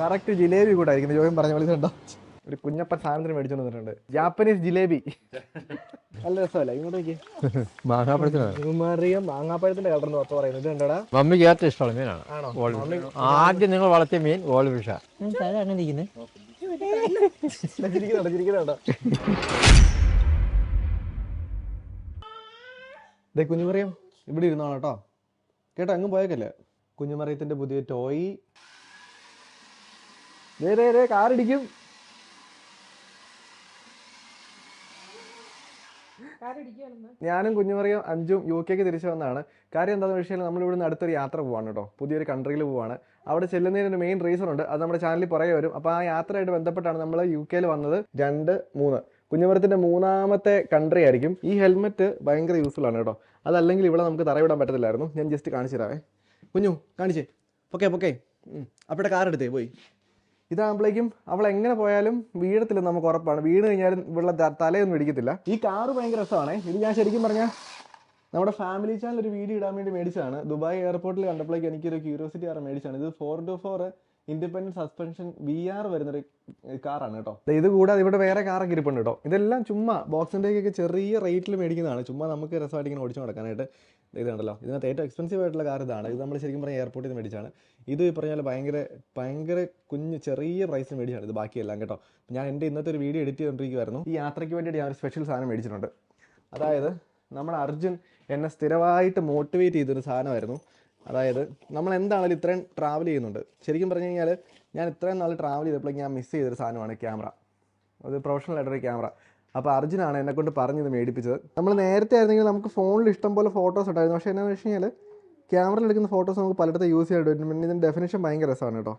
Correct jalebi കൂടെ ആയിരിക്കും. ജോയും പറഞ്ഞ പോലെ ഇതുണ്ടോ? ഒരു കുഞ്ഞപ്പൻ സാധനത്തിന് മേടിച്ചു വന്നിട്ടുണ്ട്. ജാപ്പനീസ് ജിലേബി. നല്ല രസമല്ല? ഇങ്ങോട്ടേക്ക് മാങ്ങാപ്പഴത്തിനാണ് മാങ്ങാപ്പഴത്തിന്റെ കളർ എന്ന് പറയുന്നത്. ഇത് കണ്ടോടാ മമ്മിക്ക് ഏറ്റവും ഇഷ്ടമുള്ള മീനാണ്. ആദ്യം നിങ്ങൾ വളർത്തിയ മീൻ ഓൾഫിഷ കുഞ്ഞുമറിയം ഇവിടെ ഇരുന്നാണ് കേട്ടോ. കേട്ടോ അങ്ങ് പോയേക്കല്ലേ? കുഞ്ഞുമറിയത്തിന്റെ പുതിയ ടോയ് ദേ കാറിടിക്കും. ഞാനും കുഞ്ഞുമറിയും അഞ്ചും യു കെക്ക് തിരിച്ചു വന്നതാണ്. കാര്യം എന്താണെന്ന് വെച്ചാൽ നമ്മൾ ഇവിടുന്ന് അടുത്തൊരു യാത്ര പോവാണ് കേട്ടോ. പുതിയൊരു കൺട്രിയിൽ പോവാണ്. അവിടെ ചെല്ലുന്നതിന് മെയിൻ റീസൺ ഉണ്ട്. അത് നമ്മുടെ ചാനലിൽ പുറകെ വരും. അപ്പോൾ ആ യാത്രയായിട്ട് ബന്ധപ്പെട്ടാണ് നമ്മൾ യു കെയിൽ വന്നത് രണ്ട് മൂന്ന്. കുഞ്ഞുമരത്തിന്റെ മൂന്നാമത്തെ കൺട്രി ആയിരിക്കും. ഈ ഹെൽമെറ്റ് ഭയങ്കര യൂസ്ഫുൾ ആണ് കേട്ടോ. അതല്ലെങ്കിൽ ഇവിടെ നമുക്ക് തറവിടാൻ പറ്റത്തില്ലായിരുന്നു. ഞാൻ ജസ്റ്റ് കാണിച്ചു തരാവേ. കുഞ്ഞു കാണിച്ചേ. പൊക്കെ പൊക്കെ. അപ്പോഴത്തെ കാർ എടുത്തേ പോയി. ഇതാകുമ്പോഴേക്കും അവൾ എങ്ങനെ പോയാലും വീഴത്തില്ല നമുക്ക് ഉറപ്പാണ്. വീണ് കഴിഞ്ഞാലും ഇവിടെ തലയൊന്നും ഇടിക്കത്തില്ല. ഈ കാറ് ഭയങ്കര രസമാണേ. ഇത് ഞാൻ ശരിക്കും പറഞ്ഞാൽ നമ്മുടെ ഫാമിലി ചാനൽ ഒരു വീഡിയോ ഇടാൻ വേണ്ടി മേടിച്ചതാണ്. ദുബായ് എയർപോർട്ടിൽ കണ്ടപ്പോഴേക്ക് എനിക്കൊരു ക്യൂരിയോസിറ്റി ആറ് മേടിച്ചാണ് ഇത് four two four independent suspension V R വരുന്നൊരു കാറാണ് കേട്ടോ. ഇത് കൂടാതെ ഇവിടെ വേറെ കാറൊക്കെ ഇരിപ്പുണ്ട് കേട്ടോ. ഇതെല്ലാം ചുമ്മാ ബോക്സിന്റെയൊക്കെ ചെറിയ റേറ്റിൽ മേടിക്കുന്നതാണ്. ചുമ്മാ നമുക്ക് രസമായിട്ട് ഇങ്ങനെ ഓടിച്ചു നടക്കാനായിട്ട്. ഇത് കണ്ടല്ലോ. ഇതിനകത്ത് ഏറ്റവും എക്സ്പെൻസീവ് ആയിട്ടുള്ള കാർ ഇതാണ്. ഇത് നമ്മൾ ശരിക്കും പറഞ്ഞാൽ എയർപോർട്ടിൽ നിന്ന് മേടിച്ചാണ്. ഇത് പറഞ്ഞാൽ ഭയങ്കര ഭയങ്കര കുഞ്ഞ് ചെറിയ പ്രൈസിന് മേടിച്ചാണ് ഇത് ബാക്കിയെല്ലാം കേട്ടോ. ഞാൻ എന്റെ ഇന്നത്തെ ഒരു വീഡിയോ എഡിറ്റ് ചെയ്തുകൊണ്ടിരിക്കുമായിരുന്നു ഈ യാത്രയ്ക്ക് വേണ്ടിയിട്ട് ഞാൻ ഒരു സ്പെഷ്യൽ സാധനം മേടിച്ചിട്ടുണ്ട്. അതായത് നമ്മുടെ അർജുൻ എന്നെ സ്ഥിരമായിട്ട് മോട്ടിവേറ്റ് ചെയ്തൊരു സാധനമായിരുന്നു. അതായത് നമ്മൾ എന്താണെങ്കിലും ഇത്രയും ട്രാവൽ ചെയ്യുന്നുണ്ട്. ശരിക്കും പറഞ്ഞു കഴിഞ്ഞാൽ ഞാൻ ഇത്രയും നാൾ ട്രാവൽ ചെയ്തപ്പോഴേക്കും ഞാൻ മിസ് ചെയ്തൊരു സാധനമാണ് ക്യാമറ അത് പ്രൊഫഷണൽ ആയിട്ടൊരു ക്യാമറ അപ്പോൾ അർജുനാണ് എന്നെ കൊണ്ട് പറഞ്ഞത് മേടിപ്പിച്ചത്. നമ്മൾ നേരത്തെ ആയിരുന്നെങ്കിൽ നമുക്ക് ഫോണിൽ ഇഷ്ടം പോലെ ഫോട്ടോസ് ഉണ്ടായിരുന്നു പക്ഷേ എന്നാന്ന് വെച്ച് കഴിഞ്ഞാൽ ക്യാമറയിൽ എടുക്കുന്ന ഫോട്ടോസ് നമുക്ക് പലയിടത്ത് യൂസ് ചെയ്യാൻ ഇതിന്റെ ഡെഫിനേഷൻ ഭയങ്കര രസമാണ് കേട്ടോ.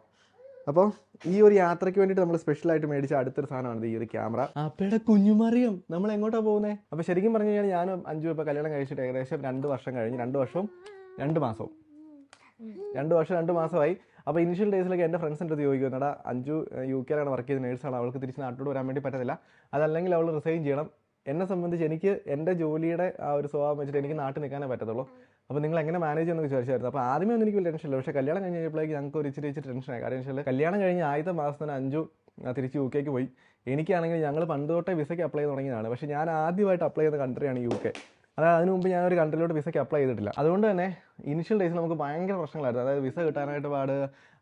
അപ്പോൾ ഈ ഒരു യാത്രയ്ക്ക് വേണ്ടിയിട്ട് നമ്മൾ സ്പെഷ്യലായിട്ട് മേടിച്ച അടുത്തൊരു സാധനമാണ് ഈ ഒരു ക്യാമറ അപ്പയുടെ കുഞ്ഞുമറിയും നമ്മൾ എങ്ങോട്ടാണ് പോകുന്നത് അപ്പോൾ ശരിക്കും പറഞ്ഞു കഴിഞ്ഞാൽ ഞാനും അഞ്ചു ഇപ്പോൾ കല്യാണം കഴിച്ചിട്ട് ഏകദേശം രണ്ട് വർഷം കഴിഞ്ഞ് രണ്ട് വർഷവും രണ്ട് മാസവും. രണ്ട് വർഷം രണ്ട് മാസമായി. അപ്പോൾ ഇനിഷ്യൽ ഡേയ്സിലൊക്കെ എന്റെ ഫ്രണ്ട്സിന്റെ അടുത്ത് ചോദിക്കും എന്നടാ അഞ്ചു യു കെയിലാണ് വർക്ക് ചെയ്ത് നേഴ്സാണ് അവൾക്ക് തിരിച്ച് നാട്ടിലോട്ട് വരാൻ വേണ്ടി പറ്റത്തില്ല. അതല്ലെങ്കിൽ അവൾ റിസൈൻ ചെയ്യണം. എന്നെ സംബന്ധിച്ച് എനിക്ക് എന്റെ ജോലിയുടെ ആ ഒരു സ്വഭാവം വെച്ചിട്ട് എനിക്ക് നാട്ടിൽ നിൽക്കാനേ പറ്റത്തുള്ളൂ. അപ്പോൾ നിങ്ങൾ എങ്ങനെ മാനേജ് ചെയ്യുന്നത് ചോദിച്ചായിരുന്നു അപ്പോൾ ആദ്യമേ ഒന്നും എനിക്ക് വലിയ ടെൻഷൻ ടെൻഷനില്ല പക്ഷേ കല്യാണം കഴിഞ്ഞ് കഴിഞ്ഞപ്പോഴേക്ക് ഞങ്ങൾക്ക് ഒരു ഇച്ചിരി ഇച്ചിരി ടെൻഷനായി കാരണം വെച്ചാൽ കല്യാണം കഴിഞ്ഞ് ആദ്യത്തെ മാസത്തിന് അഞ്ചു തിരിച്ച് യു കെക്ക് പോയി. എനിക്കാണെങ്കിൽ ഞങ്ങൾ പണ്ട് തൊട്ടേ വിസയ്ക്ക് അപ്ലൈ ചെയ്ത് തുടങ്ങിയതാണ്. പക്ഷേ ഞാൻ ആദ്യമായിട്ട് അപ്ലൈ ചെയ്ത കൺട്രിയാണ് യു കെ അതായത് അതിന് മുമ്പ് ഞാൻ ഒരു കൺട്രിയിലോട്ട് വിസയ്ക്ക് അപ്ലൈ ചെയ്തിട്ടില്ല. അതുകൊണ്ട് തന്നെ ഇനിഷ്യൽ ഡേയ്സിൽ നമുക്ക് ഭയങ്കര പ്രശ്നങ്ങളായിരുന്നു. അതായത് വിസ കിട്ടാനായിട്ട് പാട്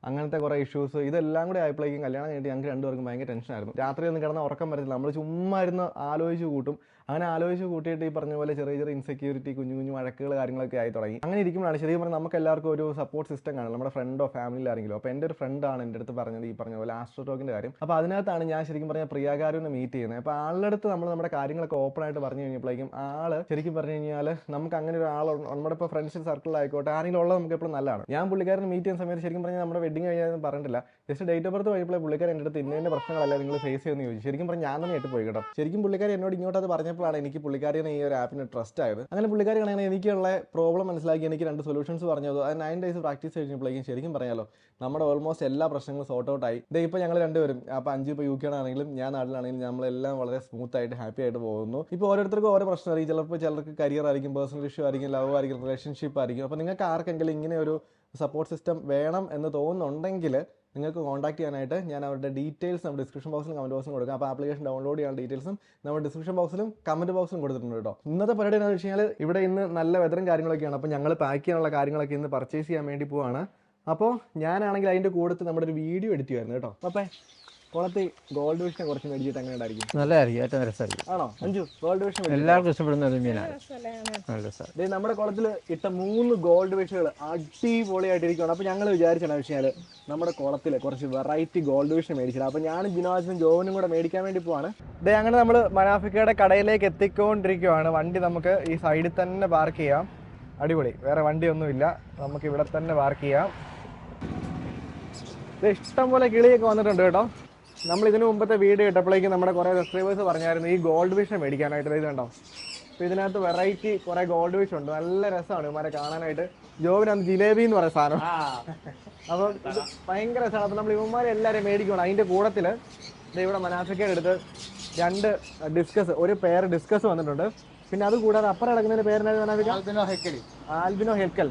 അങ്ങനത്തെ കുറേ ഇഷ്യൂസ് ഇതെല്ലാം കൂടി ആയപ്പോഴേക്കും കല്യാണം കഴിഞ്ഞിട്ട് ഞങ്ങൾക്ക് രണ്ടുപേർക്കും ഭയങ്കര ടെൻഷനായിരുന്നു രാത്രി ഒന്നും കിടന്ന ഉറക്കം വരത്തില്ല. നമ്മൾ ചുമ്മാ ഇരുന്ന് ആലോചിച്ച് കൂട്ടും. അങ്ങനെ ആലോചിച്ച് കൂട്ടിയിട്ട് ഈ പറഞ്ഞ പോലെ ചെറിയ ചെറിയ ഇൻസെക്യൂരിറ്റി കുഞ്ഞു കുഞ്ഞു വഴക്കുകൾ കാര്യങ്ങളൊക്കെ ആയി തുടങ്ങി. അങ്ങനെ ഇരിക്കുമ്പോഴാണ് ശരിക്കും പറഞ്ഞാൽ നമുക്ക് എല്ലാവർക്കും ഒരു സപ്പോർട്ട് സിസ്റ്റം കാണും നമ്മുടെ ഫ്രണ്ടോ ഫാമിലി ആരെങ്കിലും. അപ്പോൾ എന്റെ ഒരു ഫ്രണ്ടാണ് എന്റെ അടുത്ത് പറഞ്ഞത് ഈ പറഞ്ഞ പോലെ ആസ്ട്രോടോക്കിന്റെ കാര്യം. അപ്പോൾ അതിനകത്താണ് ഞാൻ ശരിക്കും പറഞ്ഞാൽ പ്രിയാകാരുവിനെ മീറ്റ് ചെയ്യുന്നത്. അപ്പോൾ ആളുടെ അടുത്ത് നമ്മൾ നമ്മുടെ കാര്യങ്ങളൊക്കെ ഓപ്പൺ ആയിട്ട് പറഞ്ഞു കഴിഞ്ഞപ്പോഴേക്കും ആൾ ശരിക്കും പറഞ്ഞു കഴിഞ്ഞാൽ നമുക്ക് അങ്ങനെ ഒരു ആൾ നമ്മുടെ ഇപ്പോൾ ഫ്രണ്ട്സിന്റെ സർക്കിളിലായിക്കോട്ടെ ആരെങ്കിലും ഉള്ളത് നമുക്ക് എപ്പോഴും നല്ലതാണ്. ഞാൻ പുള്ളിക്കാരനെ മീറ്റ് ചെയ്യുന്ന സമയത്ത് ശരിക്കും പറഞ്ഞാൽ നമ്മുടെ വെഡിങ് കഴിഞ്ഞാൽ പറഞ്ഞിട്ടില്ല ജസ്റ്റ് ഡേറ്റ് ഓഫ് ബർത്ത് കഴിഞ്ഞപ്പോൾ പുള്ളിക്കാരൻ എന്റെ അടുത്ത് ഇന്നതിന്റെ ഇന്ന പ്രശ്നങ്ങളല്ല നിങ്ങൾ ഫേസ് ചെയ്യുമെന്ന് ചോദിച്ചു. ശരിക്കും പറഞ്ഞാൽ ഞാൻ തന്നെ ആയിട്ട് പോയി കേട്ടോ. ശരിക്കും പുള്ളിക്കാരി എന്നോട് ഇങ്ങോട്ട് അത് പറഞ്ഞപ്പോഴാണ് എനിക്ക് പുള്ളിക്കാരിനെ ഈ ഒരു ആപ്പിന് ട്രസ്റ്റ് ആയത്. അങ്ങനെ പുള്ളിക്കാരി ആണെങ്കിൽ എനിക്കുള്ള പ്രോബ്ലം മനസ്സിലാക്കി എനിക്ക് രണ്ട് സൊല്യൂഷൻസ് പറഞ്ഞത് അത് നയൻ ഡേയ്സ് പ്രാക്ടീസ് കഴിഞ്ഞപ്പോഴേക്കും ശരിക്കും പറയാലോ നമ്മുടെ ഓൾമോസ്റ്റ് എല്ലാ പ്രശ്നങ്ങളും സോർട്ട് ഔട്ട് ആയി. ഇതേ ഇപ്പോൾ ഞങ്ങൾ രണ്ടുപേരും അപ്പോൾ അഞ്ച് ഇപ്പോൾ യു കെ ആണെങ്കിലും ഞാൻ നാട്ടിലാണെങ്കിലും നമ്മളെല്ലാം വളരെ സ്മൂത്ത് ആയിട്ട് ഹാപ്പി ആയിട്ട് പോകുന്നു. ഇപ്പോൾ ഓരോരുത്തർക്കും ഓരോ പ്രശ്നമായിരിക്കും ചിലപ്പോൾ ചിലർക്ക് കരിയർ ആയിരിക്കും പേഴ്സണൽ ഇഷ്യൂ ആയിരിക്കും ലവ് ആയിരിക്കും റിലേഷൻഷിപ്പ് ആയിരിക്കും. അപ്പോൾ നിങ്ങൾക്ക് ആർക്കെങ്കിലും ഇങ്ങനെ ഒരു സപ്പോർട്ട് സിസ്റ്റം വേണം എന്ന് തോന്നുന്നുണ്ടെങ്കിൽ നിങ്ങൾക്ക് കോൺടാക്ട് ചെയ്യാനായിട്ട് ഞാൻ അവരുടെ ഡീറ്റെയിൽസ് നമ്മുടെ ഡിസ്ക്രിപ്ഷൻ ബോക്സിലും കമന്റ് ബോക്സിലും കൊടുക്കാം. അപ്പോൾ ആപ്ലിക്കേഷൻ ഡൗൺലോഡ് ചെയ്യാൻ ഡീറ്റെയിൽസും നമ്മുടെ ഡിസ്ക്രിപ്ഷൻ ബോക്സിലും കമന്റ് ബോക്സിലും കൊടുത്തിട്ടുണ്ട് കേട്ടോ. ഇന്നത്തെ പരിപാടി എന്താണെന്ന് വെച്ച് കഴിഞ്ഞാൽ ഇവിടെ ഇന്ന് നല്ല വെതറും കാര്യങ്ങളൊക്കെയാണ്. അപ്പോൾ ഞങ്ങൾ പാക്ക് ചെയ്യാനുള്ള കാര്യങ്ങളൊക്കെ ഇന്ന് പർച്ചേസ് ചെയ്യാൻ വേണ്ടി പോവാണ്. അപ്പോൾ ഞാനാണെങ്കിൽ അതിന്റെ കൂടെ നമ്മുടെ ഒരു വീഡിയോ എഡിറ്റ് ചെയ്യുമായിരുന്നു കേട്ടോ. അപ്പോൾ കുളത്ത് ഗോൾഡ് ഫിഷിനെ കുറച്ച് മേടിച്ചിട്ട് അങ്ങനെ ഉണ്ടായിരിക്കും? നല്ലതായിരിക്കും. ഏറ്റവും രസമായിരിക്കും. ആണോ? അഞ്ചു ഗോൾഡ് ഫിഷ് എല്ലാവർക്കും ഇഷ്ടപ്പെടുന്ന ഒരു മീനാണ്. നല്ല രസമാണ്. നമ്മുടെ കുളത്തിൽ ഇട്ട മൂന്ന് ഗോൾഡ് ഫിഷുകൾ അടിപൊളിയായിട്ടിരിക്കുകയാണ് അപ്പോൾ ഞങ്ങൾ വിചാരിച്ചാണ് വെച്ചാൽ നമ്മുടെ കുളത്തിൽ കുറച്ച് വെറൈറ്റി ഗോൾഡ് ഫിഷ് മേടിച്ചിട്ട്. അപ്പോൾ ഞാനും ജിനോജനും ജോവനും കൂടെ മേടിക്കാൻ വേണ്ടി പോവാണ്. ദേ അങ്ങനെ നമ്മൾ മനാഫിക്കയുടെ കടയിലേക്ക് എത്തിക്കൊണ്ടിരിക്കുകയാണ് വണ്ടി നമുക്ക് ഈ സൈഡിൽ തന്നെ പാർക്ക് ചെയ്യാം. അടിപൊളി. വേറെ വണ്ടിയൊന്നുമില്ല. നമുക്ക് ഇവിടെ തന്നെ പാർക്ക് ചെയ്യാം. ദേ ഇഷ്ടം പോലെ കിളിയൊക്കെ വന്നിട്ടുണ്ട് കേട്ടോ. നമ്മൾ ഇതിനു മുമ്പത്തെ വീഡിയോ ഇട്ടപ്പോഴേക്കും നമ്മുടെ കുറേ സബ്സ്ക്രൈബേഴ്സ് പറഞ്ഞായിരുന്നു ഈ ഗോൾഡ് വിഷ മേടിക്കാനായിട്ട്. ഇത് കണ്ടോ? അപ്പോൾ ഇതിനകത്ത് വെറൈറ്റി കുറേ ഗോൾഡ് വിഷ ഉണ്ട്. നല്ല രസമാണ് ഇവന്മാരെ കാണാനായിട്ട്. ജോബിനകത്ത് ജിലേബി എന്ന് പറയുന്ന സാധനം. അപ്പം ഭയങ്കര രസമാണ് അപ്പം നമ്മൾ ഇവന്മാരെ എല്ലാവരും മേടിക്കണം അതിന്റെ കൂട്ടത്തിൽ ദേ ഇവിടെ മനാഫിക്കയുടെ എടുത്ത് രണ്ട് ഡിസ്കസ് ഒരു പേർ ഡിസ്കസ് വന്നിട്ടുണ്ട്. പിന്നെ അത് കൂടാതെ അപ്പുറം കിടക്കുന്നതിന്റെ പേരെന്നായിരുന്നു. Albino Haeckel.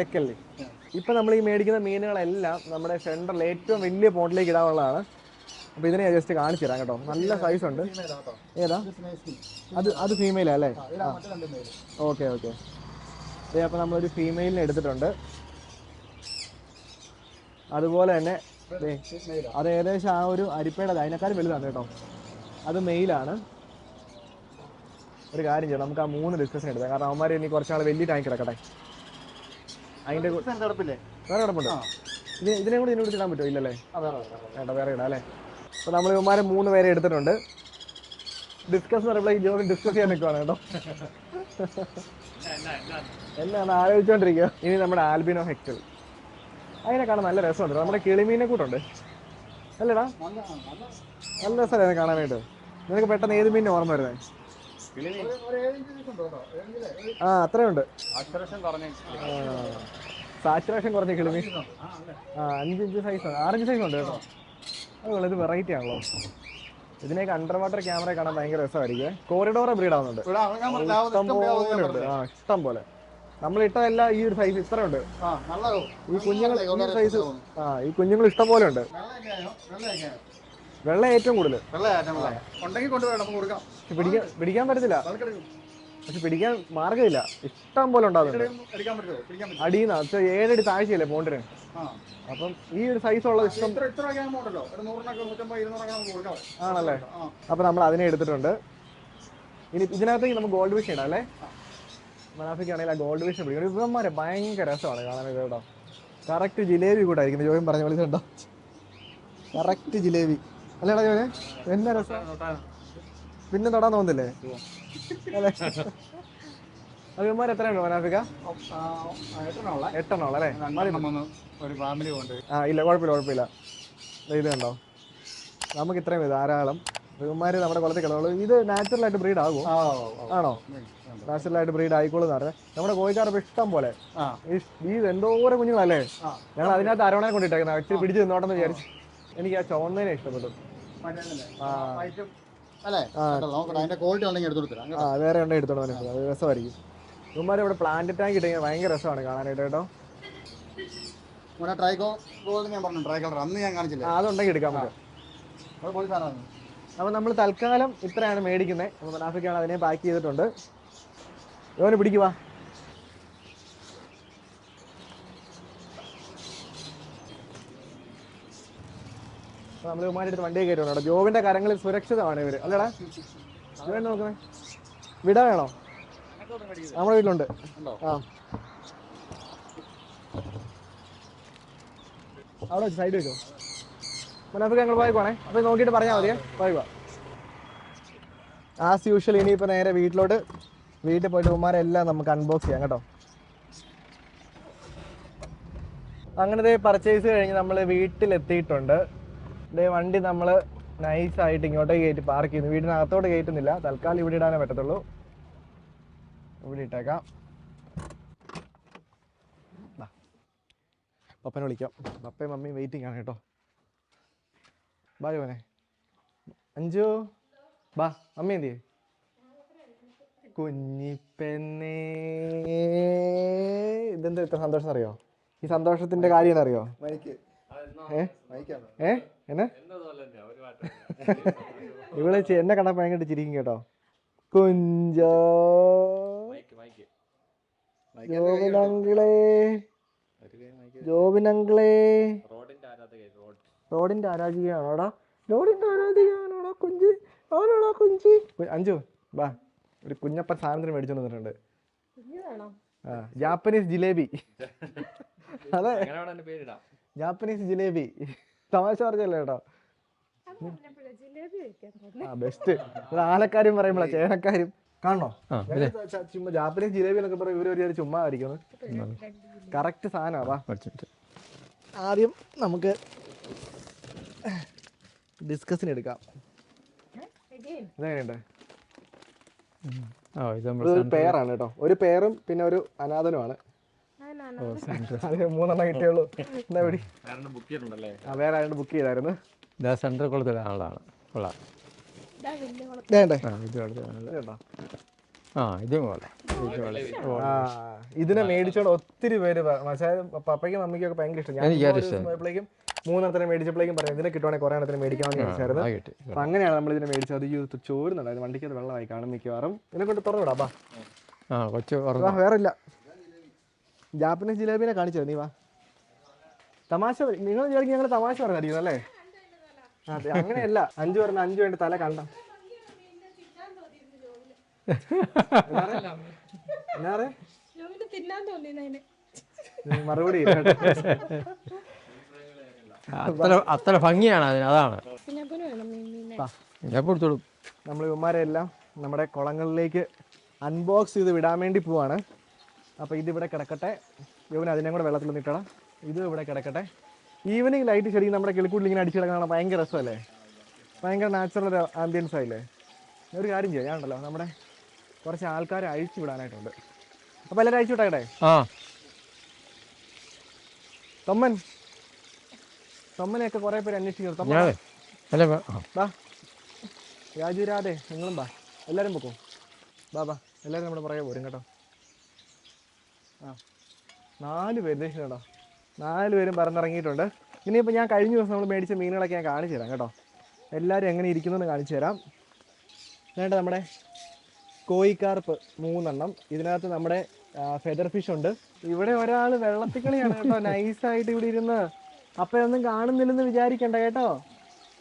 ഹെക്കലി ഇപ്പം നമ്മൾ ഈ മേടിക്കുന്ന മീനുകളെല്ലാം നമ്മുടെ സെന്ററിൽ ഏറ്റവും വലിയ പോണ്ടിലേക്ക് ഇടാനുള്ളതാണ്. അപ്പോൾ ഇതിനെ ജസ്റ്റ് കാണിച്ചു തരാം കേട്ടോ. നല്ല സൈസ് ഉണ്ട്. ഏതാ? അത് അത് ഫീമെയിലാ അല്ലേ? Okay okay. അതെ അപ്പോൾ നമ്മളൊരു ഫീമെയിലിനെ എടുത്തിട്ടുണ്ട്. അതുപോലെ തന്നെ അത് ഏകദേശം ആ ഒരു അരിപ്പയുടെ അതിനേക്കാളും വലുതാണ് കേട്ടോ. അത് മെയിലാണ് ഒരു കാര്യം ചെയ്യാം നമുക്ക് ആ മൂന്ന് ഡിസ്കഷൻ എടുക്കാം. കാരണം അവന്മാർ ഇനി കുറച്ചാൾ വലിയ ടാങ്ക് കിടക്കട്ടെ. അതിന്റെ വേറെ കിടപ്പുണ്ട്. കൂടെ ഇതിനെ കൂടി ഇതിനോട് ഇടാൻ പറ്റുമോ? ഇല്ലല്ലേ? വേണ്ട വേറെ ഇടാം അല്ലേ? അപ്പോൾ നമ്മൾ ഇവന്മാരെ മൂന്ന് പേരെ എടുത്തിട്ടുണ്ട്. ഡിസ്കസ് പറയുമ്പോൾ ഈ ജോബിൽ ഡിസ്കസ് ചെയ്യാൻ നിൽക്കുവാണ് കേട്ടോ. എന്നാണ് ആലോചിച്ചോണ്ടിരിക്കുക ഇനി നമ്മുടെ ആൽബിനോ ഹെക്ടൽ അതിനെ കാണാൻ നല്ല രസമുണ്ട്. നമ്മുടെ കിളിമീനെ കൂട്ടുണ്ട്. അല്ലടാ. നല്ല രസമല്ലേ കാണാനായിട്ട്? നിനക്ക് പെട്ടെന്ന് ഏത് മീനിനെ ഓർമ്മ വരുന്നത് ആ അത്രയുണ്ട്. സാച്ചുറേഷൻ കുറഞ്ഞ കിളിമീൻ. ആ അഞ്ചിഞ്ച് സൈസ് ആറഞ്ച് സൈസ് ഉണ്ട് കേട്ടോ. ഇത് വെറൈറ്റി ആണല്ലോ. ഇതിനൊക്കെ അണ്ടർ വാട്ടർ ക്യാമറ കാണാൻ ഭയങ്കര രസമായിരിക്കും. കോറിഡോർ ബ്രീഡ് ആവുന്നുണ്ട്. ഇഷ്ടം പോലെ നമ്മൾ ഇട്ടതല്ല ഈ ഒരു സൈസ് ഇത്ര ഉണ്ട്. ഈ കുഞ്ഞുങ്ങൾ ഈ സൈസ് ആ ഈ കുഞ്ഞുങ്ങൾ ഇഷ്ടം പോലെ ഉണ്ട്. വെള്ള ഏറ്റവും കൂടുതൽ. പിടിക്കാൻ പറ്റത്തില്ല. പക്ഷെ പിടിക്കാൻ മാർഗമില്ല ഇഷ്ടം പോലെ ഉണ്ടാകുന്നുണ്ട് അടിയുന്ന. ഏഴടി താഴ്ചയല്ലേ പോണ്ടിന്? അപ്പം ഈ ഒരു സൈസ് ഉള്ള ഇഷ്ടം ആണല്ലേ? അപ്പൊ നമ്മൾ അതിനെ എടുത്തിട്ടുണ്ട്. ഇനി ഇതിനകത്തേക്ക് നമുക്ക് ഗോൾഡ് വിഷൻ ഇടാം അല്ലേ മനാഫിക്കാണെങ്കിൽ ആ ഗോൾഡ് വിഷൻ പിടിക്കണം ഇവന്മാരെ ഭയങ്കര രസമാണ് കാണാൻ ഇത് കേട്ടോ. കറക്റ്റ് ജിലേബി കൂടെ ആയിരിക്കും. ജോയും പറഞ്ഞ വിളിച്ചിട്ടുണ്ടോ കറക്റ്റ് ജിലേബി. അല്ലേടാ ജോനെ? എന്നാ രസം. പിന്നെ തൊടാൻ തോന്നുന്നില്ലേ ഇവന്മാർ എത്രയുണ്ട് മനാഫിക്ക എട്ടെണ്ണമുള്ള എട്ടെണ്ണം അല്ലേ? ഒരു ഫാമിലി കൊണ്ട് ആ ഇല്ല കുഴപ്പമില്ല കുഴപ്പമില്ല. ഇത് കണ്ടോ? നമുക്ക് ഇത്രയും ധാരാളം. ഇവന്മാർ നമ്മുടെ കുളത്തിൽ കിടന്നുള്ളൂ ഇത് നാച്ചുറലായിട്ട് ബ്രീഡ് ആകുമോ? ആണോ? നാച്ചുറലായിട്ട് ബ്രീഡ് ആയിക്കോളൂ എന്ന് പറഞ്ഞാൽ നമ്മുടെ കോഴിക്കാർക്ക് ഇഷ്ടം പോലെ. ഈ എന്തോരം കുഞ്ഞുങ്ങളല്ലേ. ഞങ്ങൾ അതിനകത്ത് അരവണെ കൊണ്ടിട്ടേക്കുന്ന ഇച്ചിരി പിടിച്ച് നിന്നോട്ടെന്ന് വിചാരിച്ചു. എനിക്ക് ആ ചോന്നതിനെ ഇഷ്ടപ്പെട്ടു. ആ. വേറെ എണ്ണ എടുത്തോളൂ അത് രസമായിരിക്കും. ഇവന്മാർ ഇവിടെ പ്ലാന്റ് ടാങ്ക് ഇട്ടെങ്കിൽ ഭയങ്കര രസമാണ് കാണാനായിട്ട് കേട്ടോ. അതുണ്ടെങ്കിൽ പൊളി സാധനമാണ്. അപ്പോൾ നമ്മൾ തൽക്കാലം ഇത്രയാണ് മേടിക്കുന്നത് അപ്പൊ മനാഫിക്കാണ് അതിനെ പാക്ക് ചെയ്തിട്ടുണ്ട്. ഇവന് പിടിക്കുവാ നമ്മൾ ഇവന്മാരുടെ അടുത്ത് വണ്ടിയെ ജോബിന്റെ കരങ്ങളിൽ സുരക്ഷിതമാണ് ഇവർ. അല്ലേടാ? നോക്കണേ വിട വേണോ? നമ്മുടെ വീട്ടിലുണ്ട്? ആ. അവിടെ സൈഡ് വെച്ചോ? മുനാഫിക്ക് ഞങ്ങൾ പോയിക്കോണേ അപ്പൊ നോക്കിയിട്ട് പറഞ്ഞാൽ മതിയേ. പോയിക്കോ ആസ് യൂഷ്വൽ ഇനിയിപ്പോ നേരെ വീട്ടിലോട്ട് വീട്ടിൽ പോയിട്ട് ഉമ്മാരെല്ലാം നമുക്ക് അൺബോക്സ് ചെയ്യാം കേട്ടോ. അങ്ങനത്തെ പർച്ചേസ് കഴിഞ്ഞ് നമ്മൾ വീട്ടിലെത്തിയിട്ടുണ്ട്. ദേ വണ്ടി നമ്മൾ നൈസായിട്ട് ഇങ്ങോട്ടേ കയറ്റി പാർക്ക് ചെയ്യുന്നു. വീടിനകത്തോട്ട് കയറ്റുന്നില്ല. തൽക്കാലം ഇവിടെ ഇടാനേ പറ്റത്തുള്ളൂ. ഇവിടെ ഇട്ടേക്കാം. പപ്പനെ വിളിക്കാം. പപ്പയും മമ്മിയും വെയിറ്റിംഗ് ആണ് കേട്ടോ. ബായ് മോനെ. അഞ്ചു ബാ അമ്മ എന്തിയെ? കുഞ്ഞിപ്പെന്നേ ഇതെന്താ ഇത്ര സന്തോഷം അറിയോ? ഈ സന്തോഷത്തിന്റെ കാര്യം അറിയോ? ഏ? എന്നെ? എന്നെ കണ്ടാ ഭയങ്കര ചിരിക്കും കേട്ടോ. കുഞ്ചോ. ജോബിനങ്കിളേ ജോബിനങ്കിളേ റോഡിന്റെ ആരാധികയാണോടാ? റോഡിന്റെ ആരാധികയാണോടാ കുഞ്ചി? ആണോടാ കുഞ്ചി? അഞ്ചു ബാ ഒരു കുഞ്ഞപ്പൻ സാധനത്തിന് മേടിച്ചു തന്നിട്ടുണ്ട് ആ ജാപ്പനീസ് ജിലേബി. അതെ. ജാപ്പനീസ് ജിലേബി. തമാശ പറഞ്ഞല്ലേ കേട്ടോ? ആ ബെസ്റ്റ് ആലക്കാരും പറയുമ്പോഴാ ചേനക്കാരും കാണണോ? ചുമ്മാ ജാപ്പനീസ് ജിലേബി എന്നൊക്കെ പറയും ഇവർ ഒരു ചുമ്മാ ആയിരിക്കും. കറക്റ്റ് സാധനമാ പഠിച്ചിട്ട് ആദ്യം നമുക്ക് ഡിസ്കസിന് എടുക്കാം. ഇതെങ്ങനെയുണ്ട്? ഒരു ഇത് നമ്മൾ ഇതൊരു പെയറാണ് കേട്ടോ. ഒരു പെയറും പിന്നെ ഒരു അനാഥനുമാണ്. മൂന്നെണ്ണം കിട്ടിയുള്ളൂ. എന്താ പിടി. ആ വേറെ ആരുടെ ബുക്ക് ചെയ്തായിരുന്നു? ഇതാ സെൻട്രൽ കുളത്തിലെ ആളാണ്. കൊള്ളാം ആ ഇത് കൊള്ളാം ആ ഇതിനെ മേടിച്ചോണ്ട് ഒത്തിരി പേര് പപ്പയ്ക്കും അമ്മയ്ക്കും ഒക്കെ ഭയങ്കര ഇഷ്ടം. ഞാൻ മൂന്നെണ്ണത്തിന് മേടിച്ചപ്പോഴേക്കും പറയാം ഇതിനെ കിട്ടുവാണെങ്കിൽ കുറെ എണ്ണത്തിന് മേടിക്കാമെന്ന് വിചാരിച്ചായിരുന്നു ആ അപ്പൊ അങ്ങനെയാണ് നമ്മൾ ഇതിനെ മേടിച്ചത്. അത് ഈ ചോരുന്നുണ്ടായിരുന്നു വണ്ടിക്ക് അത് വെള്ളമായി കാണും മിക്കവാറും. ഇതിനെ കൊണ്ട് തുറന്നു വിടാം ബാ ആ കൊച്ചു വേറെ ഇല്ല. ജാപ്പനീസ് ജിലേബിനെ കാണിച്ചോ നീ വാ. തമാശ നിങ്ങൾ വിചാരിക്കും ഞങ്ങൾ തമാശ പറഞ്ഞായിരിക്കും അല്ലേ? അതെ അങ്ങനെയല്ല. അഞ്ചു പറഞ്ഞ അഞ്ചു വേണ്ടി തല കണ്ട. മറുപടി. അത്ര അത്ര ഭംഗിയാണ് അതിന് അതാണ്. ഞാൻ കൊടുത്തോളൂ നമ്മൾ ഇവന്മാരെല്ലാം നമ്മുടെ കുളങ്ങളിലേക്ക് അൺബോക്സ് ചെയ്ത് വിടാൻ വേണ്ടി പോവാണ്. അപ്പോൾ ഇതിവിടെ കിടക്കട്ടെ. യോവൻ അതിനെ കൂടെ വെള്ളത്തിൽ നിന്നിട്ടാ ഇത് ഇവിടെ കിടക്കട്ടെ. ഈവനിങ് ലൈറ്റ് ശരിക്കും നമ്മുടെ കിളിക്കൂട്ടിൽ ഇങ്ങനെ അടിച്ചു കിടക്കുന്ന ഭയങ്കര രസമല്ലേ? ഭയങ്കര നാച്ചുറൽ ഒരു ആംബിയൻസ് ആയില്ലേ? ഒരു കാര്യം ചെയ്യാം. ഞാനുണ്ടല്ലോ നമ്മുടെ കുറച്ച് ആൾക്കാരെ അഴിച്ചു വിടാനായിട്ടുണ്ട്. അപ്പോൾ എല്ലാവരും അഴിച്ചു വിട്ടാക്കട്ടെ? ആ. തൊമ്മൻ. തൊമ്മനെയൊക്കെ കുറേ പേര് അന്വേഷിക്കുന്നു. രാജുരാധേ നിങ്ങളും ബാ. എല്ലാവരും പൊക്കോ? ബാ ബാ. എല്ലാവരും നമ്മുടെ പുറകെ പോരും കേട്ടോ. നാല് പേര് ദേശം കേട്ടോ നാല് പേരും പറന്നിറങ്ങിയിട്ടുണ്ട്. ഇനിയിപ്പോൾ ഞാൻ കഴിഞ്ഞ ദിവസം നമ്മൾ മേടിച്ച മീനുകളൊക്കെ ഞാൻ കാണിച്ചു തരാം കേട്ടോ. എല്ലാവരും എങ്ങനെ ഇരിക്കുന്നു കാണിച്ചു തരാം. വേണ്ട നമ്മുടെ കോയിക്കാർപ്പ് മൂന്നെണ്ണം. ഇതിനകത്ത് നമ്മുടെ ഫെദർ ഫിഷ് ഉണ്ട്. ഇവിടെ ഒരാൾ വെള്ളത്തിക്കളിയാണ് കേട്ടോ. നൈസായിട്ട് ഇവിടെ ഇരുന്ന്. ഒന്നും കാണുന്നില്ലെന്ന് വിചാരിക്കണ്ട കേട്ടോ.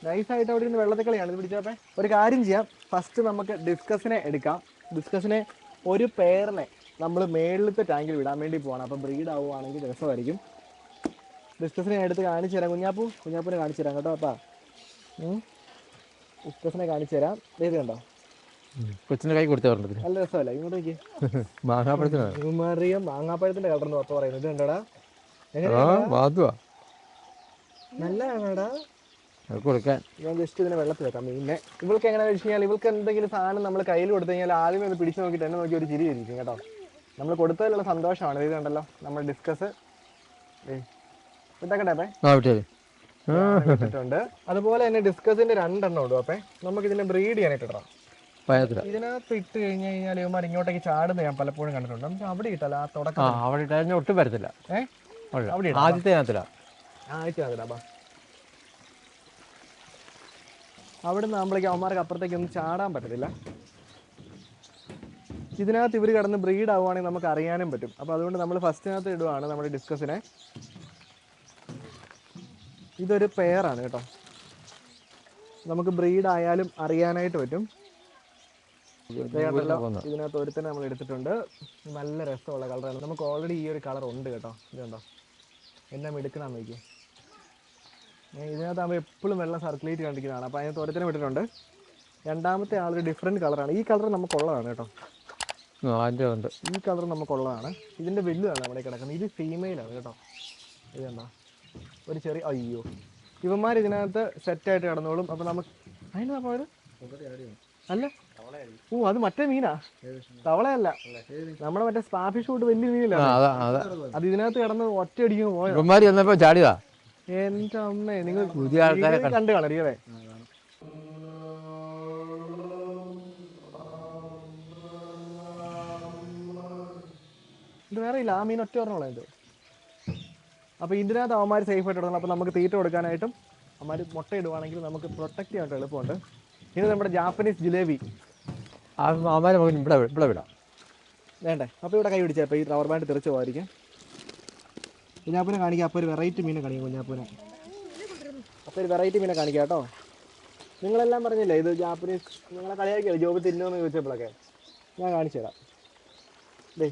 നൈസായിട്ട് അവിടെ ഇരുന്ന് വെള്ളത്തിക്കളിയാണ്. ഇത് പിടിച്ചപ്പേ ഒരു കാര്യം ചെയ്യാം. ഫസ്റ്റ് നമുക്ക് ഡിസ്കസിനെ എടുക്കാം. ഡിസ്കസിനെ ഒരു പേരിനെ നമ്മൾ മേളിലത്തെ ടാങ്കിൽ വിടാൻ വേണ്ടി പോവാണ്. അപ്പം ബ്രീഡ് ആവുകയാണെങ്കിൽ രസമായിരിക്കും. ഡിസ്കസിനെ എടുത്ത് കാണിച്ചു തരാം കുഞ്ഞാപ്പു. കുഞ്ഞാപ്പൂനെ കാണിച്ചു തരാം കേട്ടോ അപ്പാ. ഡിസ്കസിനെ കാണിച്ചു തരാം. ഇത് കണ്ടോ? കൊച്ചിന്റെ കൈ കൊടുത്തേ പറഞ്ഞത് നല്ല രസമല്ലേ? ഇങ്ങോട്ടേക്ക് മാങ്ങാപ്പഴത്തിന്? മാങ്ങാപ്പഴത്തിന്റെ കളർ എന്ന് പറയുന്നത്. ഇത് കണ്ടോടാ? എങ്ങനെ നല്ലതാണോടാ? കൊടുക്കാൻ. ഞാൻ ജസ്റ്റ് ഇതിനെ വെള്ളത്തിൽ വെക്കാം പിന്നെ. ഇവൾക്ക് എങ്ങനെയാണെന്ന് വെച്ച് കഴിഞ്ഞാൽ ഇവൾക്ക് എന്തെങ്കിലും സാധനം നമ്മൾ കയ്യിൽ കൊടുത്തു കഴിഞ്ഞാൽ ആദ്യമേ ഒന്ന് പിടിച്ചു നോക്കിയിട്ട് എന്നെ നോക്കി ഒരു ചിരി ഇരിക്കും കേട്ടോ. നമ്മൾ കൊടുത്തതിലുള്ള സന്തോഷമാണ്. ഇത് കണ്ടല്ലോ നമ്മൾ ഡിസ്കസ് അതുപോലെ തന്നെ ഡിസ്കസിന്റെ രണ്ടെണ്ണം ഉണ്ട് അപ്പേ. നമുക്ക് ഇതിനെ ബ്രീഡ് ചെയ്യാനായിട്ട് ഇടാം ഇതിനകത്ത് ഇട്ട് കഴിഞ്ഞ് കഴിഞ്ഞാൽ ഇവന്മാർ ഇങ്ങോട്ടേക്ക് ചാടുന്ന ഞാൻ പലപ്പോഴും കണ്ടിട്ടുണ്ട്. നമുക്ക് അവിടെ ഇട്ടല്ല ആ തുടക്കം അവിടെ ഇട്ടാൽ ഒട്ടും വരത്തില്ല. ഏ? അവിടെ. ആദ്യത്തെ അവിടെ നിന്ന് നമ്മളേക്ക് അവന്മാർക്ക് അപ്പുറത്തേക്ക് ഒന്നും ചാടാൻ പറ്റത്തില്ല. ഇതിനകത്ത് ഇവർ കിടന്ന് ബ്രീഡ് ആവുകയാണെങ്കിൽ നമുക്ക് അറിയാനും പറ്റും. അപ്പോൾ അതുകൊണ്ട് നമ്മൾ ഫസ്റ്റിനകത്ത് ഇടുവാണ് നമ്മുടെ ഡിസ്കസിനെ ഇതൊരു പെയറാണ് കേട്ടോ. നമുക്ക് ബ്രീഡ് ആയാലും അറിയാനായിട്ട് പറ്റും. ഇതിനകത്ത് ഒരുത്തന്നെ നമ്മൾ എടുത്തിട്ടുണ്ട്. നല്ല രസമുള്ള കളറാണ് നമുക്ക് ഓൾറെഡി ഈ ഒരു കളർ ഉണ്ട് കേട്ടോ. ഇതുണ്ടോ എന്നാ എടുക്കണം നോക്കി ഇതിനകത്താകുമ്പോൾ എപ്പോഴും വെള്ളം സർക്കുലേറ്റ് കണ്ടിരിക്കുന്നതാണ്. അപ്പോൾ അതിനകത്ത് ഒരുത്തനെ വിട്ടിട്ടുണ്ട്. രണ്ടാമത്തെ ആളൊരു ഡിഫറെന്റ് കളറാണ് ഈ കളർ നമുക്കുള്ളതാണ് കേട്ടോ. ആ, അതിന്റെ ഉണ്ട്. ഈ കളർ നമുക്കുള്ളതാണ്. ഇതിന്റെ വെല്ലുതാണ് അവിടെ കിടക്കുന്നത്. ഇത് ഫീമെയിലാണ് കേട്ടോ. ഇത് കണ്ടോ? ഒരു ചെറിയ അയ്യോ. ഇവന്മാർ ഇതിനകത്ത് സെറ്റായിട്ട് കിടന്നോളും. അപ്പോൾ നമുക്ക് അതിനാ പോയത്? അല്ല. ഓ അത് മറ്റേ മീനാ. തവളയല്ല. നമ്മുടെ മറ്റേ സ്പാഫിഷ് കൊണ്ട് വലിയ മീനില്ല അതാ. ഇതിനകത്ത് കിടന്ന് ഒറ്റയടിക്കും പോയോ? ഇവന്മാര് ചെന്നപ്പോ ചാടിയതാ? എന്റെ അമ്മേ നിങ്ങൾ കണ്ടു കാണും ഇത് വേറെ ഇല്ല ആ മീൻ ഒറ്റ പറഞ്ഞോളാം ഇത്. അപ്പോൾ ഇതിനകത്ത് അവന്മാർ സേഫ് ആയിട്ട് ഇടണം. അപ്പോൾ നമുക്ക് തീറ്റ കൊടുക്കാനായിട്ടും അവന്മാർ മുട്ട ഇടുവാണെങ്കിൽ നമുക്ക് പ്രൊട്ടക്ട് ചെയ്യാനായിട്ട് എളുപ്പമുണ്ട്. ഇനി നമ്മുടെ ജാപ്പനീസ് ജിലേബി. അവന്മാര് അവന്മാരെ നമുക്ക് ഇവിടെ ഇവിടെ വിടാം. വേണ്ടേ? അപ്പോൾ ഇവിടെ കൈ പിടിച്ചാൽ ഈ റബ്ബർ ബാൻഡ് തെറിച്ച് പോകാതിരിക്കും കുഞ്ഞാപ്പൂനെ കാണിക്കാം. അപ്പോൾ ഒരു വെറൈറ്റി മീനെ കാണിക്കും കുഞ്ഞാപ്പൂനെ. അപ്പോൾ ഒരു വെറൈറ്റി മീനെ കാണിക്കാം കേട്ടോ. നിങ്ങളെല്ലാം പറഞ്ഞില്ലേ ഇത് ജാപ്പനീസ് നിങ്ങളെ കളിയാക്കിയല്ലേ? ജോബ് തിന്നുമെന്ന് ചോദിച്ചപ്പോഴൊക്കെ. ഞാൻ കാണിച്ചു തരാം ദേ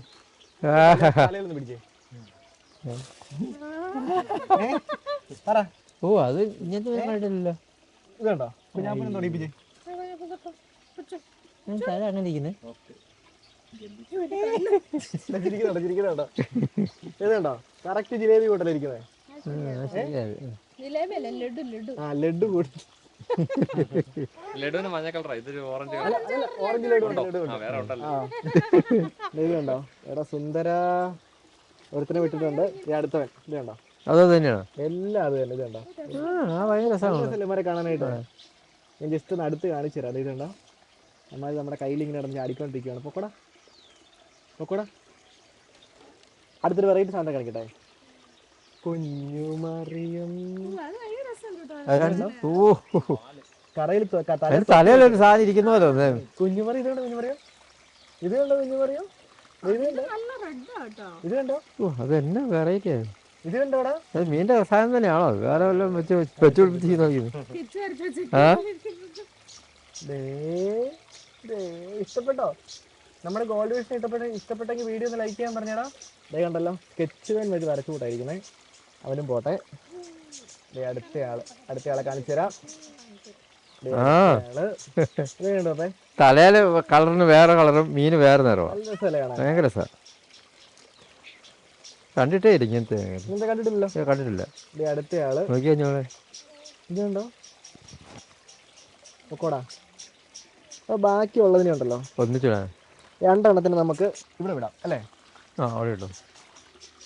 ഓ അത് ഇങ്ങനത്തെ കുഞ്ഞാപ്പൂനെ തല അങ്ങനെ ഇരിക്കുന്നത് കറക്റ്റ് ജിലേബി കൂട്ടലിരിക്കുന്നേ ജിലേബി അല്ല ലഡു ലഡു ആ ലഡു കൂടി ലഡുവിന് മഞ്ഞ കളറാ ഇതൊരു ഓറഞ്ച് ഓറഞ്ച് ലഡു ഉണ്ട്, ലഡു ഉണ്ട്. ആ വേറെ ഉണ്ടല്ലോ ഇത് കണ്ടോ എടാ സുന്ദര ഒരുത്തനെ വിട്ടിട്ടുണ്ട്. ഈ അടുത്തവൻ. ഇതുണ്ടോ കണ്ടോ? അത് തന്നെയാണ്? എല്ലാം അത് തന്നെ ഇതുണ്ടോ കണ്ടോ? ആ ഭയങ്കര രസമാണ്. സിനിമരെ കാണാനായിട്ട്. ഞാൻ ജസ്റ്റ് ഒന്ന് അടുത്ത് കാണിച്ചു തരാം. ഇതുണ്ടോ കണ്ടോ? അമ്മാതിരി നമ്മുടെ കയ്യിൽ ഇങ്ങനെ കിടന്ന് ചാടിക്കൊണ്ടിരിക്കുകയാണ് പൊക്കോടാ. പൊക്കോടാ. അടുത്തൊരു വെറൈറ്റി സാധനം കാണിക്കട്ടെ? കേട്ടോ. അത് ഓ കറയിൽ സാധനം ഇരിക്കുന്ന പോലെ തോന്നേ കുഞ്ഞുമറി ഇത് കണ്ടോ കുഞ്ഞുമറിയോ ഇത് കണ്ടോ കുഞ്ഞുമറിയോ ഇത് കണ്ടോ? നല്ല റെഡാ കേട്ടോ. ഇത് കണ്ടോ? ഓ അത് എന്നാ വെറൈറ്റി ആണ്. ഇത് കണ്ടോടാ അത് തന്നെയാണോ? വേറെ വല്ലതും വെച്ച് വെച്ച് പിടിപ്പിച്ച് നോക്കിയത്. ആ? ഇഷ്ടപ്പെട്ടോ? നമ്മുടെ ഗോൾഡ് വിഷൻ ഇഷ്ടപ്പെട്ട ഇഷ്ടപ്പെട്ടെങ്കിൽ വീഡിയോ ഒന്ന് ലൈക്ക് ചെയ്യാൻ പറഞ്ഞാടാ. ദേ കണ്ടല്ലോ സ്കെച്ച് പേൻ വഴി വരച്ചു കൂട്ടായിരിക്കണേ അവനും പോട്ടെ. അടുത്തയാൾ അടുത്തയാളെ കാണിച്ചു തരാം. തലയിൽ കളറിന് വേറെ കളറും മീന് വേറെ കാണാൻ ഭയങ്കര സാർ കണ്ടിട്ടേ ഇല്ല ഇങ്ങനത്തെ കണ്ടിട്ടില്ല. അടുത്തയാൾ നോക്കി കഴിഞ്ഞോളെ ഇത് കണ്ടോ നോക്കോടാ അപ്പൊ ബാക്കിയുള്ളതിനെ ഉണ്ടല്ലോ. ഒന്നിച്ചിടാൻ രണ്ടെണ്ണത്തിന് നമുക്ക് ഇവിടെ വിടാം അല്ലേ? ആ അവിടെ ഇട്ടു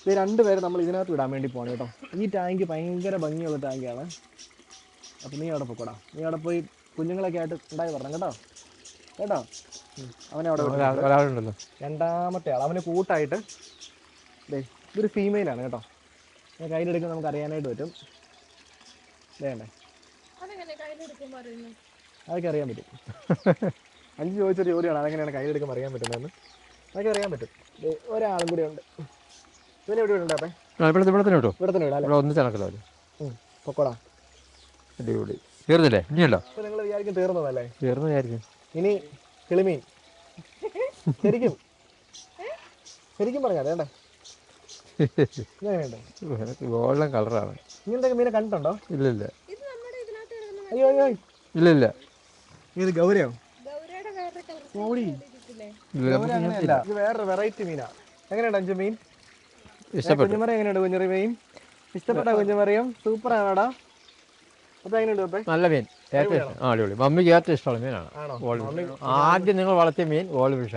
ഇത് രണ്ടുപേരെ നമ്മൾ ഇതിനകത്ത് വിടാൻ വേണ്ടി പോകണം കേട്ടോ. ഈ ടാങ്ക് ഭയങ്കര ഭംഗിയുള്ള ടാങ്കാണ് അപ്പം നീ അവിടെ പോയിക്കോടാ നീ അവിടെ പോയി കുഞ്ഞുങ്ങളൊക്കെ ആയിട്ട് ഉണ്ടായി പറഞ്ഞു കേട്ടോ. കേട്ടോ? അവനെ അവിടെ രണ്ടാമത്തെ ആൾ അവന് കൂട്ടായിട്ട് ദേ ഇതൊരു ഫീമെയിലാണ് കേട്ടോ. ഞാൻ കയ്യിലെടുക്കുമ്പോൾ നമുക്ക് അറിയാനായിട്ട് പറ്റും. വേണ്ടേ അതൊക്കെ അറിയാൻ പറ്റും. അഞ്ച് ചോദിച്ചൊരു ജോലിയാണ്. അതെങ്ങനെയാണ് കയ്യിലെടുക്കുമ്പോൾ അറിയാൻ പറ്റുന്നതെന്ന്? അതൊക്കെ അറിയാൻ പറ്റും. ദേ, ഒരാളും കൂടി ഉണ്ട്. ഇവിടെ ഇവിടെ തന്നെ ഇട്ടു ഇവിടെ തന്നെ വിടാം അല്ലേ? ഇവിടെ ഒന്നിച്ചണക്കല്ലോ അവർ. ഉം. പൊക്കോടാ. അടിപൊളി. തീർന്നില്ലേ ഇനിയുണ്ടോ? അപ്പോൾ നിങ്ങൾ വിചാരിക്കും തീർന്നതല്ലേ? തീർന്നു വിചാരിക്കും. ഇനി കിളിമീൻ. ശരിക്കും. ശരിക്കും പറഞ്ഞാൽ വേണ്ടേ. ഇങ്ങനെയുണ്ട് ഗോൾഡൻ കളറാണ്. ഇങ്ങനത്തെ മീനെ കണ്ടിട്ടുണ്ടോ? ഇല്ല ഇല്ല. അയ്യോ അയ്യോ ഇല്ല ഇല്ല. ഇത് ഗൗരയോ? വേറൊരു വെറൈറ്റി മീനാ. എങ്ങനെയുണ്ട് അഞ്ചു മീൻ? കുഞ്ഞുമറി എങ്ങനെയുണ്ട്? കുഞ്ഞറി മീൻ? ഇഷ്ടപ്പെട്ട കുഞ്ഞുമറിയും സൂപ്പർ ആണോടാ അപ്പൊ എങ്ങനെയുണ്ട് അപ്പേ നല്ല മീൻ. ഏറ്റവും ഇഷ്ടം. ആ അടിപൊളി. മമ്മിക്ക് ഏറ്റവും ഇഷ്ടമുള്ള മീനാണ്. ആണോ? Gold fish. ആദ്യം നിങ്ങൾ വളർത്തിയ മീൻ ഓൾ ഫിഷ.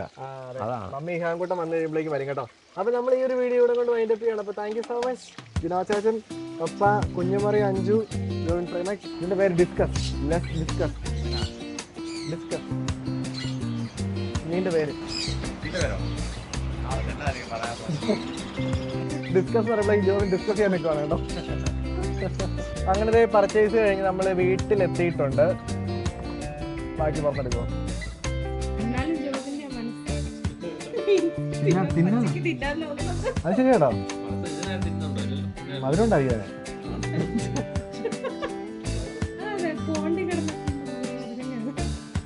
അതാണ്. മമ്മി ഹാങ്കൂട്ടം വന്നു കഴിയുമ്പോഴേക്ക് വരും കേട്ടോ. അപ്പൊ നമ്മൾ ഈ ഒരു വീഡിയോ ഇവിടെ കൊണ്ട് വൈൻഡപ്പ് ചെയ്യണം. അപ്പൊ താങ്ക് യു സോ മച്ച് ദിനാചാച്ചൻ കുഞ്ഞുമറി അഞ്ചു ഇതിന്റെ പേര് ഡിസ്കസ്. Less discuss. ഡിസ്കസ്. നീന്റെ പേര്. ഡിസ്കസ് പറയുമ്പോൾ ഡിസ്കസ് ചെയ്യാൻ നിൽക്കുവാണ് കേട്ടോ. അങ്ങനെ പർച്ചേസ് കഴിഞ്ഞ് നമ്മൾ വീട്ടിലെത്തിയിട്ടുണ്ട്. ബാക്കി തിന്നാലോ അത് ശരിയാട്ടോ മധുരം ഉണ്ടാക്കിയ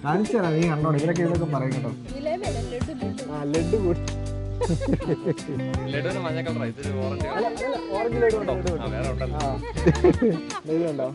കാണിച്ചു നീ കണ്ടോ ഇവരൊക്കെ ഇതൊക്കെ പറയും കേട്ടോ. ജിലേബിയല്ല ലഡു ലഡു? മഞ്ഞ കളറാണ് ഇത് ഓറഞ്ച് ഓറഞ്ച് ലഡു ഉണ്ടോ ആ ലഡു ഉണ്ടോ